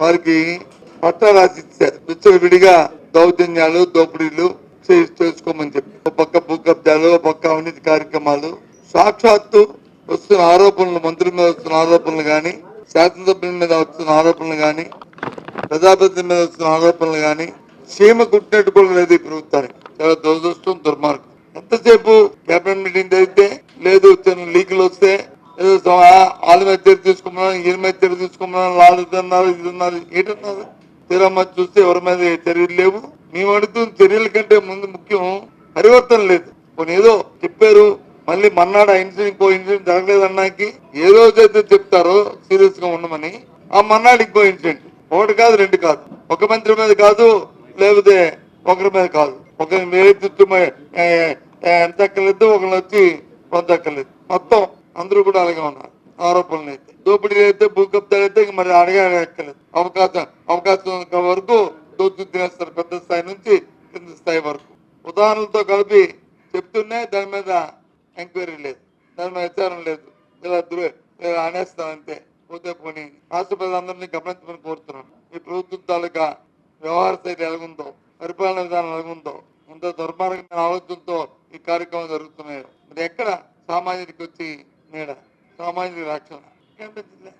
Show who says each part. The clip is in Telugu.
Speaker 1: వారికి పట్టాలు రాసి ఇచ్చారు. విచ్చలు విడిగా దౌర్జన్యాలు దోపిడీలు చేసుకోమని చెప్పి ఒక పక్క భూకబ్జాలు ఒక పక్క అవినీతి కార్యక్రమాలు. సాక్షాత్తు వస్తున్న ఆరోపణలు మంత్రుల మీద వస్తున్న ఆరోపణలు కానీ శాసనసభ్యుల మీద వస్తున్న ఆరోపణలు కానీ ప్రజాప్రతినిధుల మీద వస్తున్న ఆరోపణలు కానీ సీమ కుట్టినట్టు కూడా లేదు ఈ ప్రభుత్వానికి. చాలా దురదృష్టం దుర్మార్గం. ఎంతసేపు కేబినెట్ మీటింగ్ జరిగితే లేదు చిన్న లీకులు వస్తే వాళ్ళ మీద చర్య తీసుకున్నాను ఈయన మీద తీసుకున్నాను వాళ్ళు ఇది అన్నారు ఇది ఉన్నారు ఏంటన్నారు తీరమ్మ చూస్తే ఎవరి మీద చర్యలు లేవు? మేము అడుగుతున్న చర్యల కంటే ముందు ముఖ్యం పరివర్తన లేదు. కొన్ని ఏదో చెప్పారు మళ్ళీ మన్నాడు ఆ ఇన్సిడెంట్ ఇంకో ఇన్సిడెంట్ జరగలేదు అన్నాకి ఏ రోజైతే చెప్తారో సీరియస్గా ఉండమని ఆ మన్నాడు ఇంకో ఇన్సిడెంట్. ఒకటి కాదు రెండు కాదు. ఒక మంత్రి మీద కాదు లేకపోతే ఒకరి మీద కాదు. ఒకరి మీద ఎంత ఎక్కలేదు ఒకరిని వచ్చి కొంత ఎక్కలేదు మొత్తం అందరూ కూడా అలాగే ఉన్నారు. ఆరోపణలు అయితే. దోపిడీలు అయితే భూ అయితే మరి అడగా ఎక్కలేదు అవకాశం అవకాశం వరకు దోచు తినేస్తారు పెద్ద స్థాయి నుంచి కింద స్థాయి వరకు. ఉదాహరణలతో కలిపి చెప్తూనే దాని మీద ఎంక్వైరీ లేదు. దాని మీద విచారణ లేదు. ఇలా దుర్ ఇలా అనేస్తాం అంతే. పోతే పోనీ రాష్ట్ర ప్రజలందరినీ గమనించమని కోరుతున్నాను ఈ ప్రభుత్వం తాలూకా వ్యవహార శైలి ఎలాగుందో పరిపాలన విధానం ఎలాగుందో ఇంత దుర్మార్గమైన ఆలోచనతో ఈ కార్యక్రమం జరుగుతున్నాయి మరి ఎక్కడ సామాజానికి వచ్చి ಮೇಡ ಸಾಮಾಜಿಕ ರಾಜಕಾರಣ ಖಂಡಿತ